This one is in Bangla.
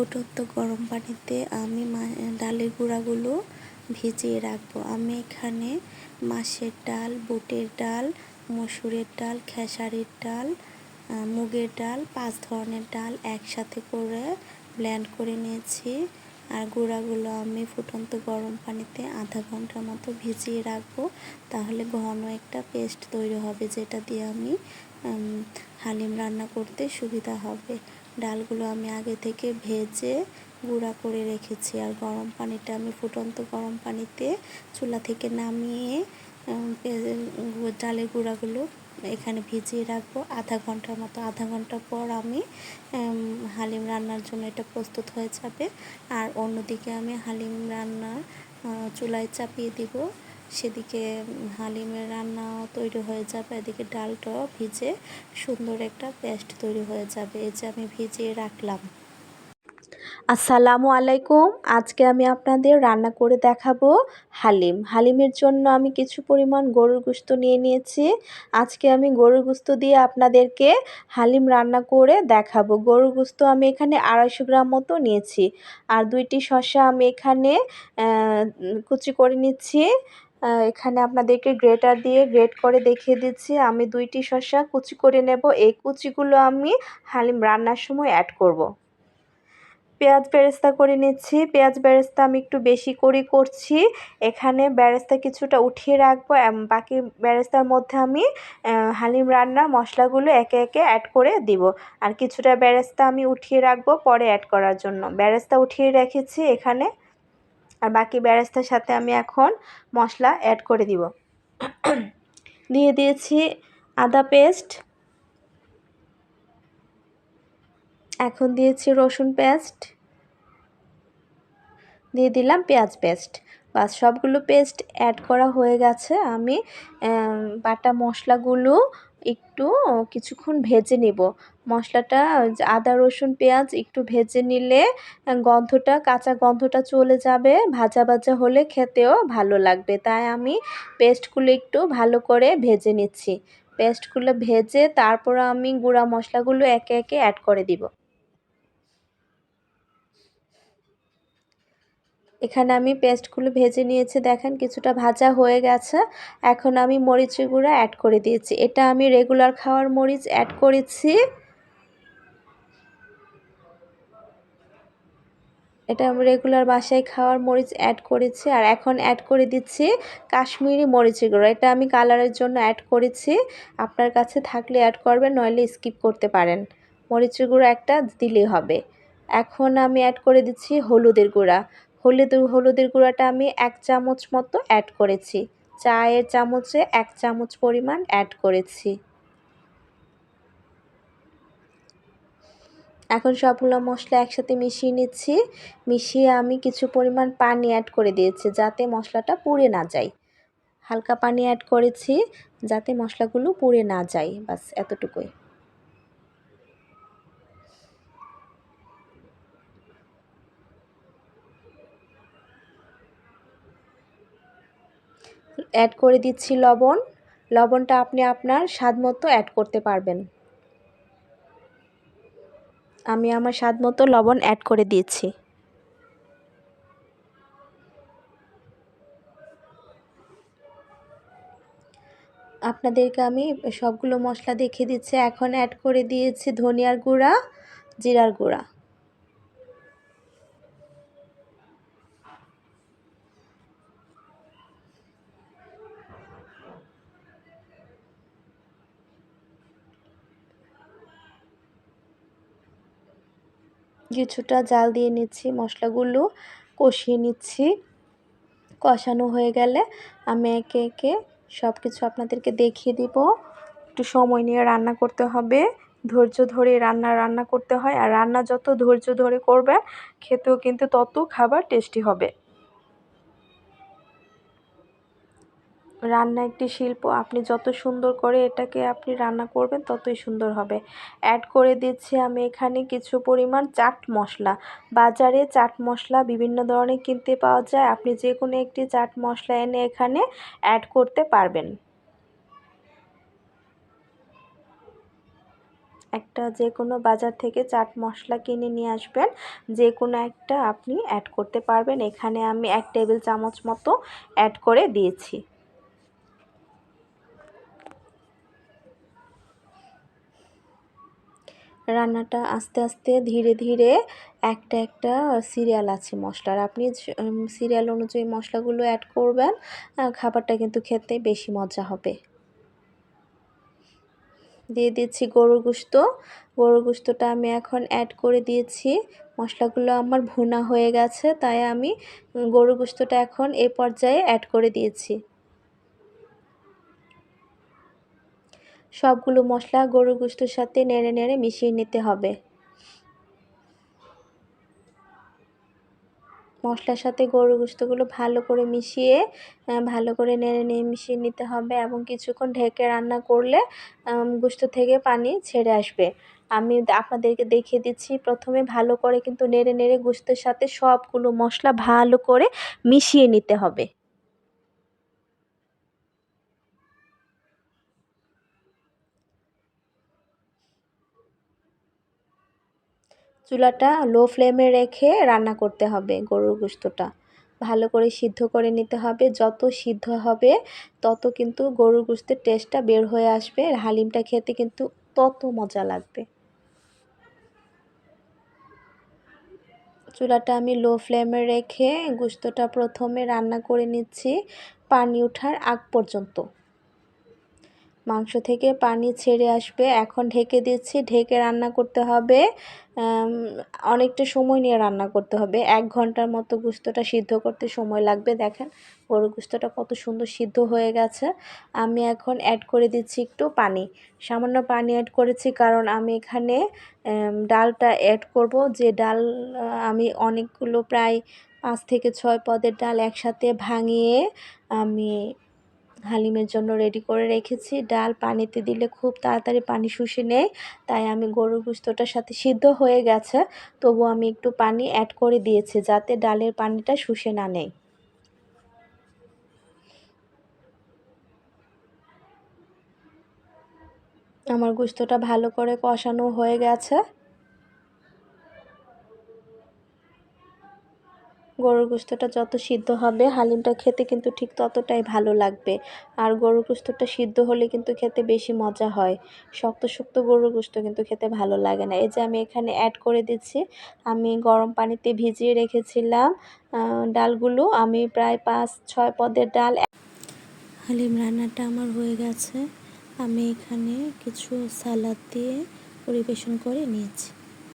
ফুটন্ত গরম পানিতে আমি ডালের গুঁড়াগুলো ভিজিয়ে রাখব। আমি এখানে মাছের ডাল, বুটের ডাল, মসুরের ডাল, খেসারির ডাল মুগের ডাল, পাঁচ ধরনের ডাল একসাথে করে ব্ল্যান্ড করে নিয়েছি। আর গুঁড়াগুলো আমি ফুটন্ত গরম পানিতে আধা ঘণ্টার মতো ভিজিয়ে রাখব। তাহলে ঘন একটা পেস্ট তৈরি হবে, যেটা দিয়ে আমি হালিম রান্না করতে সুবিধা হবে। ডালগুলো আমি আগে থেকে ভেজে গুঁড়া করে রেখেছি আর গরম পানিটা আমি ফুটন্ত গরম পানিতে চুলা থেকে নামিয়ে ডালের গুঁড়াগুলো এখানে ভিজিয়ে রাখব। আধা ঘণ্টার মতো, আধা ঘণ্টা পর আমি হালিম রান্নার জন্য এটা প্রস্তুত হয়ে যাবে। আর অন্যদিকে আমি হালিম রান্নার চুলায় চাপিয়ে দিব। সেদিকে হালিমের রান্নাও তৈরি হয়ে যাবে, এদিকে ডালটাও ভিজে সুন্দর একটা পেস্ট তৈরি হয়ে যাবে, এই যে আমি ভিজিয়ে রাখলাম। আসসালামু আলাইকুম, আজকে আমি আপনাদের রান্না করে দেখাবো হালিম। হালিমের জন্য আমি কিছু পরিমাণ গরুর গুস্ত নিয়ে নিয়েছি। আজকে আমি গরুর গুস্ত দিয়ে আপনাদেরকে হালিম রান্না করে দেখাবো। গরুর গুস্ত আমি এখানে আড়াইশো গ্রাম মতো নিয়েছি, আর দুইটি শসা আমি এখানে কুচি করে নিচ্ছি। এখানে আপনাদেরকে গ্রেটার দিয়ে গ্রেট করে দেখিয়ে দিচ্ছি। আমি দুইটি শসা কুচি করে নেব। এই কুচিগুলো আমি হালিম রান্নার সময় অ্যাড করব। পেঁয়াজ বেরেস্তা করে নিচ্ছি। পেঁয়াজ বেরেস্তা আমি একটু বেশি করে করছি। এখানে বেরেস্তা কিছুটা উঠিয়ে রাখব। বাকি বেরেস্তার মধ্যে আমি হালিম রান্নার মশলাগুলো একে একে অ্যাড করে দিব। আর কিছুটা বেরেস্তা আমি উঠিয়ে রাখব পরে অ্যাড করার জন্য। বেরেস্তা উঠিয়ে রেখেছি এখানে। আর বাকি বেরেস্তার সাথে আমি এখন মশলা অ্যাড করে দিব। দিয়ে দিয়েছি আদা পেস্ট এখন দিয়েছি রসুন পেস্ট দিয়ে দিলাম পেঁয়াজ পেস্ট বাস, সবগুলো পেস্ট অ্যাড করা হয়ে গেছে। আমি বাটা মশলাগুলো একটু কিছুক্ষণ ভেজে নেব। মশলাটা আদা, রসুন, পেঁয়াজ একটু ভেজে নিলে গন্ধটা, কাঁচা গন্ধটা চলে যাবে। ভাজা ভাজা হলে খেতেও ভালো লাগবে। তাই আমি পেস্টগুলো একটু ভালো করে ভেজে নিচ্ছি। পেস্টগুলো ভেজে তারপর আমি গুঁড়া মশলাগুলো একে একে অ্যাড করে দিব। এখানে আমি পেস্টগুলো ভেজে নিয়েছি, দেখেন কিছুটা ভাজা হয়ে গেছে। এখন আমি মরিচের গুঁড়া অ্যাড করে দিয়েছি। এটা আমি রেগুলার খাওয়ার মরিচ অ্যাড করেছি। এটা আমি রেগুলার বাসায় খাওয়ার মরিচ অ্যাড করেছি। আর এখন অ্যাড করে দিচ্ছি কাশ্মীরি মরিচের গুঁড়ো। এটা আমি কালারের জন্য অ্যাড করেছি। আপনার কাছে থাকলে অ্যাড করবেন, নইলে স্কিপ করতে পারেন। মরিচের গুঁড়ো একটা দিলেই হবে। এখন আমি অ্যাড করে দিচ্ছি হলুদের গুঁড়া। হলুদ, হলুদের গুঁড়াটা আমি এক চামচ মতো অ্যাড করেছি। চায়ের চামচে এক চামচ পরিমাণ অ্যাড করেছি। এখন সবগুলো মশলা একসাথে মিশিয়ে নিচ্ছি। মিশিয়ে আমি কিছু পরিমাণ পানি অ্যাড করে দিয়েছি যাতে মশলাটা পুড়ে না যায়। হালকা পানি অ্যাড করেছি যাতে মশলাগুলো পুড়ে না যায় বাস এতটুকুই। অ্যাড করে দিচ্ছি লবণ। লবণটা আপনি আপনার স্বাদ মতো অ্যাড করতে পারবেন। আমি আমার স্বাদ মতো লবণ অ্যাড করে দিয়েছি। আপনাদেরকে আমি সবগুলো মশলা দেখিয়ে দিচ্ছি। এখন অ্যাড করে দিয়েছি ধনিয়ার গুঁড়া, জিরার গুঁড়া। কিছুটা জাল দিয়ে নিচ্ছি, মশলাগুলো কষিয়ে নিচ্ছি। কষানো হয়ে গেলে আমি একে একে সব কিছু আপনাদেরকে দেখিয়ে দিব। একটু সময় নিয়ে রান্না করতে হবে। ধৈর্য ধরে রান্না রান্না করতে হয়। আর রান্না যত ধৈর্য ধরে করবে, খেতেও কিন্তু তত খাবার টেস্টি হবে। রান্না একটি শিল্প, আপনি যত সুন্দর করে এটাকে আপনি রান্না করবেন ততই সুন্দর হবে। অ্যাড করে দিচ্ছি আমি এখানে কিছু পরিমাণ চাট মশলা। বাজারে চাট মশলা বিভিন্ন ধরনের কিনতে পাওয়া যায়। আপনি যে কোনো একটি চাট মশলা এনে এখানে অ্যাড করতে পারবেন। একটা যে কোনো বাজার থেকে চাট মশলা কিনে নিয়ে আসবেন। যে কোনো একটা আপনি অ্যাড করতে পারবেন। এখানে আমি এক টেবিল চামচ মতো অ্যাড করে দিয়েছি। রান্নাটা আস্তে আস্তে ধীরে ধীরে একটা একটা সিরিয়াল আছে মশলার। আপনি সিরিয়াল অনুযায়ী মশলাগুলো অ্যাড করবেন খাবারটা কিন্তু খেতে বেশি মজা হবে। দিয়ে দিচ্ছি গরুর গুস্ত গরুর গুস্তটা আমি এখন অ্যাড করে দিয়েছি। মশলাগুলো আমার ভুনা হয়ে গেছে, তাই আমি গরুর গুস্তটা এখন এ পর্যায়ে অ্যাড করে দিয়েছি। সবগুলো মশলা গরুর গুস্তর সাথে নেড়ে নেড়ে মিশিয়ে নিতে হবে। মশলার সাথে গরুর গোস্তগুলো ভালো করে মিশিয়ে ভালো করে নেড়ে নিয়ে মিশিয়ে নিতে হবে এবং কিছুক্ষণ ঢেকে রান্না করলে গোস্ত থেকে পানি ছেড়ে আসবে। আমি আপনাদেরকে দেখিয়ে দিচ্ছি, প্রথমে ভালো করে কিন্তু নেড়ে নেড়ে গোস্তের সাথে সবগুলো মশলা ভালো করে মিশিয়ে নিতে হবে। চুলাটা লো ফ্লেমে রেখে রান্না করতে হবে গরুর গোস্তটা ভালো করে সিদ্ধ করে নিতে হবে। যত সিদ্ধ হবে, তত কিন্তু গরুর গোস্তের টেস্টটা বের হয়ে আসবে। হালিমটা খেতে কিন্তু তত মজা লাগবে। চুলাটা আমি লো ফ্লেমে রেখে গোস্তটা প্রথমে রান্না করে নিচ্ছি পানি ওঠার আগ পর্যন্ত। মাংস থেকে পানি ছেড়ে আসবে। এখন ঢেকে দিচ্ছি। ঢেকে রান্না করতে হবে। অনেকটা সময় নিয়ে রান্না করতে হবে। এক ঘণ্টার মতো গুস্তটা সিদ্ধ করতে সময় লাগবে। দেখেন, গরু গুস্তটা কত সুন্দর সিদ্ধ হয়ে গেছে। আমি এখন অ্যাড করে দিচ্ছি একটু পানি। সামান্য পানি অ্যাড করেছি কারণ আমি এখানে ডালটা অ্যাড করব। যে ডাল আমি অনেকগুলো প্রায় পাঁচ থেকে ছয় পদের ডাল একসাথে ভাঙিয়ে আমি হালিমের জন্য রেডি করে রেখেছি। ডাল পানিতে দিলে খুব তাড়াতাড়ি পানি শুষে নেয়, তাই আমি গরুর গুস্তটার সাথে সিদ্ধ হয়ে গেছে। তবু আমি একটু পানি অ্যাড করে দিয়েছি যাতে ডালের পানিটা শুষে না নেয়। আমার গুস্তটা ভালো করে কষানো হয়ে গেছে। গরুর গোস্তটা যত সিদ্ধ হবে, হালিমটা খেতে কিন্তু ঠিক ততটাই ভালো লাগবে। আর গরুর গোস্তটা সিদ্ধ হলে কিন্তু খেতে বেশি মজা হয়। শক্ত শক্ত গরুর গোস্ত কিন্তু খেতে ভালো লাগে না। এই যে আমি এখানে অ্যাড করে দিচ্ছি, আমি গরম পানিতে ভিজিয়ে রেখেছিলাম ডালগুলো। আমি প্রায় পাঁচ, ছয় পদের ডাল হালিম রান্নাটা আমার হয়ে গেছে। আমি এখানে কিছু সালাদ দিয়ে পরিবেশন করে নিয়েছি।